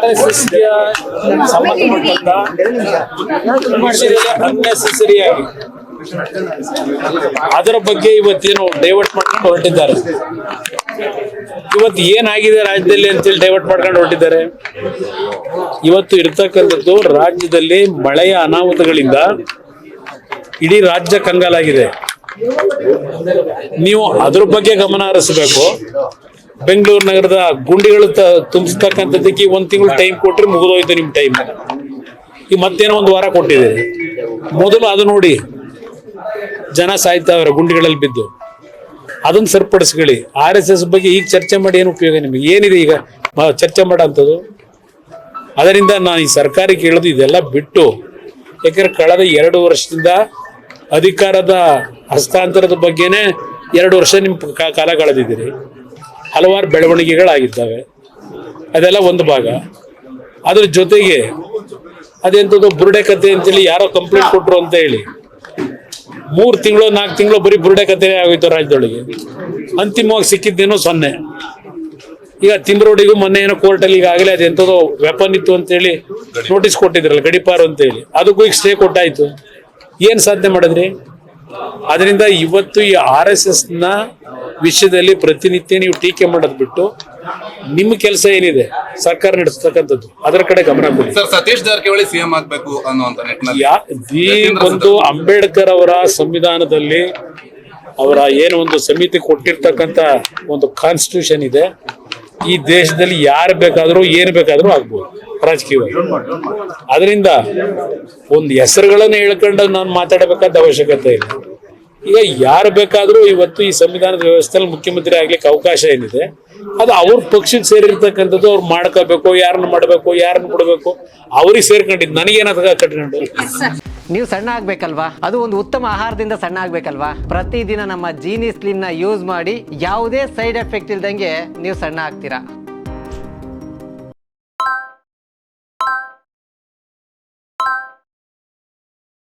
R S ಅದರ ಬಗ್ಗೆ ಇವತ್ತೇನು ಡೈವರ್ಟ್ ಮಾಡ್ಕೊಂಡು ಹೊರಟಿದ್ದಾರೆ. ಇವತ್ತು ಏನಾಗಿದೆ ರಾಜ್ಯದಲ್ಲಿ ಅಂತೇಳಿ ಡೈವರ್ಟ್ ಮಾಡ್ಕೊಂಡು ಹೊರಟಿದ್ದಾರೆ. ಇವತ್ತು ಇರ್ತಕ್ಕಂಥದ್ದು ರಾಜ್ಯದಲ್ಲಿ ಮಳೆಯ ಅನಾಹುತಗಳಿಂದ ಇಡೀ ರಾಜ್ಯ ಕಂಗಾಲಾಗಿದೆ. ನೀವು ಅದ್ರ ಬಗ್ಗೆ ಗಮನ ಹರಿಸಬೇಕು. ಬೆಂಗಳೂರು ನಗರದ ಗುಂಡಿಗಳು ತುಂಬಿಸ್ತಕ್ಕಂಥದ್ದಕ್ಕೆ ಒಂದು ತಿಂಗಳು ಟೈಮ್ ಕೊಟ್ಟರೆ ಮುಗಿದೋಯ್ತು ನಿಮ್ಮ ಟೈಮ್ ಈ ಮತ್ತೇನೋ ಒಂದು ವಾರ ಕೊಟ್ಟಿದೆ ಮೊದಲು ಅದು ನೋಡಿ, ಜನ ಸಾಯ್ತಾವ್ರೆ ಗುಂಡಿಗಳಲ್ಲಿ ಬಿದ್ದು. ಅದನ್ನ ಸರಿಪಡಿಸ್ಕೊಳ್ಳಿ. ಆರ್ ಎಸ್ ಎಸ್ ಬಗ್ಗೆ ಈಗ ಚರ್ಚೆ ಮಾಡಿ ಏನು ಉಪಯೋಗ ನಿಮಗೆ? ಏನಿದೆ ಈಗ ಚರ್ಚೆ ಮಾಡೋಂಥದ್ದು? ಅದರಿಂದ ನಾನು ಈ ಸರ್ಕಾರಕ್ಕೆ ಹೇಳೋದು ಇದೆಲ್ಲ ಬಿಟ್ಟು ಯಾಕಂದ್ರೆ ಕಳೆದ ಎರಡು ವರ್ಷದಿಂದ ಅಧಿಕಾರದ ಹಸ್ತಾಂತರದ ಬಗ್ಗೆನೇ ಎರಡು ವರ್ಷ ನಿಮ್ಮ ಕಾಲ ಕಳೆದಿದ್ದೀರಿ. ಹಲವಾರು ಬೆಳವಣಿಗೆಗಳಾಗಿದ್ದಾವೆ. ಅದೆಲ್ಲ ಒಂದು ಭಾಗ. ಅದ್ರ ಜೊತೆಗೆ ಅದೆಂಥದ್ದು ಬುರುಡೆ ಕತೆ ಅಂತೇಳಿ ಯಾರೋ ಕಂಪ್ಲೇಂಟ್ ಕೊಟ್ಟರು ಅಂತ ಹೇಳಿ. ಮೂರು ತಿಂಗಳು, ನಾಲ್ಕು ತಿಂಗಳು ಬರೀ ಬುರುಡೆ ಕತೆ ಆಗೋಯ್ತು ರಾಜ್ಯದೊಳಗೆ. ಅಂತಿಮವಾಗಿ ಸಿಕ್ಕಿದ್ದೇನೋ ಸೊನ್ನೆ. ಈಗ ತಿಂದ್ರೋಡಿಗೂ ಮೊನ್ನೆ ಏನೋ ಕೋರ್ಟಲ್ಲಿ ಈಗಾಗಲೇ ಅದೆಂಥದೋ ವೆಪನ್ ಇತ್ತು ಅಂತೇಳಿ ನೋಟಿಸ್ ಕೊಟ್ಟಿದ್ರಲ್ಲ, ಗಡಿಪಾರು ಅಂತೇಳಿ ಅದಕ್ಕೂ ಈಗ ಸ್ಟೇ ಕೊಟ್ಟಾಯ್ತು. ಏನು ಸಾಧನೆ ಮಾಡಿದ್ರಿ? ಅದರಿಂದ ಇವತ್ತು ಈ ಆರ್ ಎಸ್ ಎಸ್ನ ವಿಷಯದಲ್ಲಿ ಪ್ರತಿನಿತ್ಯ ನೀವು ಟೀಕೆ ಮಾಡೋದು ಬಿಟ್ಟು ನಿಮ್ಮ ಕೆಲಸ ಏನಿದೆ ಸರ್ಕಾರ ನಡೆಸ್ತಕ್ಕಂಥದ್ದು ಅದರ ಕಡೆ ಗಮನ ಕೊಡಿ. ಸರ್ ಸತೀಶ್ ಜಾರಕಿಹೊಳಿ ಸಿಎಂ ಆಗ್ಬೇಕು ಅನ್ನುವಂತ ನಿಟ್ಟಿನಲ್ಲಿ ಈ ಒಂದು ಅಂಬೇಡ್ಕರ್ ಅವರ ಸಂವಿಧಾನದಲ್ಲಿ ಅವರ ಏನು ಒಂದು ಸಮಿತಿ ಕೊಟ್ಟಿರ್ತಕ್ಕಂಥ ಒಂದು ಕಾನ್ಸ್ಟಿಟ್ಯೂಷನ್ ಇದೆ. ಈ ದೇಶದಲ್ಲಿ ಯಾರು ಬೇಕಾದರೂ ಏನು ಬೇಕಾದರೂ ಆಗ್ಬೋದು ರಾಜಕೀಯವಾಗಿ. ಅದರಿಂದ ಒಂದು ಹೆಸರುಗಳನ್ನು ಹೇಳ್ಕೊಂಡು ನಾನು ಮಾತಾಡಬೇಕಾದ ಅವಶ್ಯಕತೆ ಇಲ್ಲ. ಈಗ ಯಾರು ಬೇಕಾದ್ರೂ ಇವತ್ತು ಈ ಸಂವಿಧಾನದ ವ್ಯವಸ್ಥೆಯಲ್ಲಿ ಮುಖ್ಯಮಂತ್ರಿ ಆಗ್ಲಿಕ್ಕೆ ಅವಕಾಶ ಏನಿದೆ ಅದು ಅವ್ರ ಪಕ್ಷಕ್ಕೆ ಸೇರಿರ್ತಕ್ಕಂಥದ್ದು ಅವ್ರು ಮಾಡ್ಕೋಬೇಕು ಯಾರನ್ನ ಮಾಡಬೇಕು ಯಾರನ್ನ ಬಿಡಬೇಕು ಅವ್ರಿಗೆ ಸೇರ್ಕೊಂಡಿದ್ದು. ನನಗೇನದ ಕಟ್ಕೊಂಡು ನೀವು ಸಣ್ಣ ಆಗ್ಬೇಕಲ್ವಾ? ಅದು ಒಂದು ಉತ್ತಮ ಆಹಾರದಿಂದ ಸಣ್ಣ ಆಗ್ಬೇಕಲ್ವಾ? ಪ್ರತಿದಿನ ನಮ್ಮ ಜೀನಿ ಸ್ಲಿಮ್ನ ಯೂಸ್ ಮಾಡಿ ಯಾವುದೇ ಸೈಡ್ ಎಫೆಕ್ಟ್ ಇಲ್ದಂಗೆ ನೀವು ಸಣ್ಣ ಆಗ್ತೀರಾ?